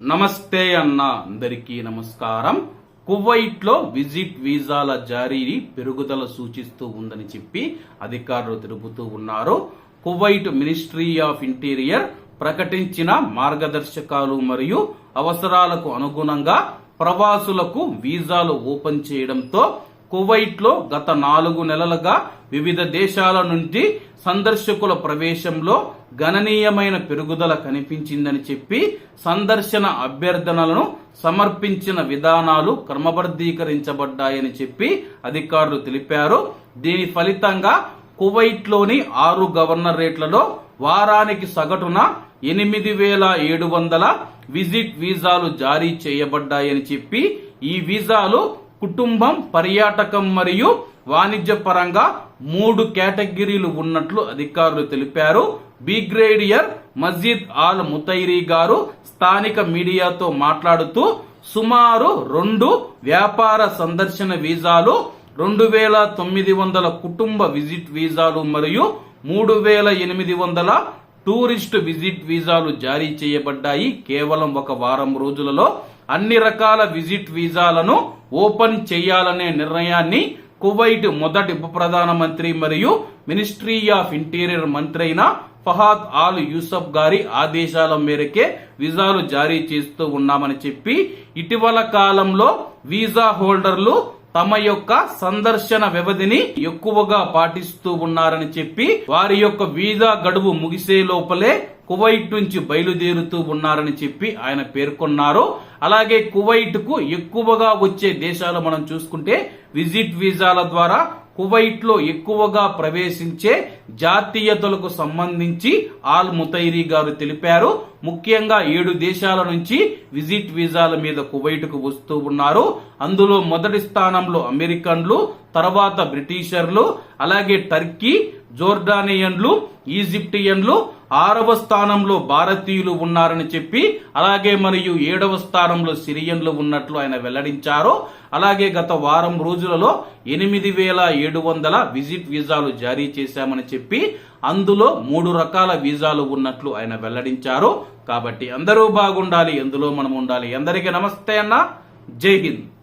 నమస్తే అన్న అందరికీ నమస్కారం. కువైట్లో విజిట్ వీసాల జారీని పెరుగుదల సూచిస్తూ ఉందని చెప్పి అధికారులు తెలుపుతూ ఉన్నారు. కువైట్ మినిస్ట్రీ ఆఫ్ ఇంటీరియర్ ప్రకటించిన మార్గదర్శకాలు మరియు అవసరాలకు అనుగుణంగా ప్రవాసులకు వీసాలు ఓపెన్ చేయడంతో కువైట్లో గత నాలుగు నెలలుగా వివిధ దేశాల నుండి సందర్శకుల ప్రవేశంలో గణనీయమైన పెరుగుదల కనిపించిందని చెప్పి సందర్శన అభ్యర్థనలను సమర్పించిన విధానాలు క్రమబద్ధీకరించబడ్డాయని చెప్పి అధికారులు తెలిపారు. దీని ఫలితంగా కువైట్లోని ఆరు గవర్నరేట్లలో వారానికి సగటున ఎనిమిది వేల ఏడు వందల విజిట్ వీసాలు జారీ చేయబడ్డాయని చెప్పి ఈ వీసాలు కుటుంబం పర్యాటకం మరియు వాణిజ్య పరంగా మూడు కేటగిరీలు ఉన్నట్లు అధికారులు తెలిపారు. Brigadier Masjid al Mutairi గారు స్థానిక మీడియాతో మాట్లాడుతూ సుమారు రెండు వ్యాపార సందర్శన వీసాలు రెండు వేల తొమ్మిది వందల కుటుంబ విజిట్ వీసాలు మరియు మూడు వేల ఎనిమిది వందల టూరిస్ట్ విజిట్ వీసాలు జారీ చేయబడ్డాయి. కేవలం ఒక వారం రోజులలో అన్ని రకాల విజిట్ వీసాలను ఓపెన్ చేయాలనే నిర్ణయాన్ని కువైట్ మొదటి ఉప ప్రధానమంత్రి మరియు మినిస్ట్రీ ఆఫ్ ఇంటీరియర్ మంత్రి అయిన ఫహాద్ ఆల్ యూసఫ్ గారి ఆదేశాల మేరకే వీసాలు జారీ చేస్తూ ఉన్నామని చెప్పి ఇటీవల కాలంలో వీసా హోల్డర్లు తమ యొక్క సందర్శన వ్యవధిని ఎక్కువగా పాటిస్తూ ఉన్నారని చెప్పి వారి యొక్క వీసా గడువు ముగిసే లోపలే కువైట్ నుంచి బయలుదేరుతూ ఉన్నారని చెప్పి ఆయన పేర్కొన్నారు. అలాగే కువైట్కు ఎక్కువగా వచ్చే దేశాలు మనం చూసుకుంటే విజిట్ వీసాల ద్వారా కువైట్లో ఎక్కువగా ప్రవేశించే జాతీయతలకు సంబంధించి ఆల్ ముతైరీ గారు తెలిపారు. ముఖ్యంగా ఏడు దేశాల నుంచి విజిట్ వీసాల మీద కువైట్కు వస్తూ ఉన్నారు. అందులో మొదటి స్థానంలో అమెరికన్లు తర్వాత బ్రిటిషర్లు అలాగే టర్కీ జోర్డానియన్లు ఈజిప్టియన్లు ఆరవ స్థానంలో భారతీయులు ఉన్నారని చెప్పి అలాగే మరియు ఏడవ స్థానంలో సిరియన్లు ఉన్నట్లు ఆయన వెల్లడించారు. అలాగే గత వారం రోజులలో ఎనిమిది వేల ఏడు వందల విజిట్ వీసాలు జారీ చేశామని చెప్పి అందులో మూడు రకాల వీసాలు ఉన్నట్లు ఆయన వెల్లడించారు. కాబట్టి అందరూ బాగుండాలి ఎందులో మనం ఉండాలి. అందరికీ నమస్తే అన్న. జై హింద్.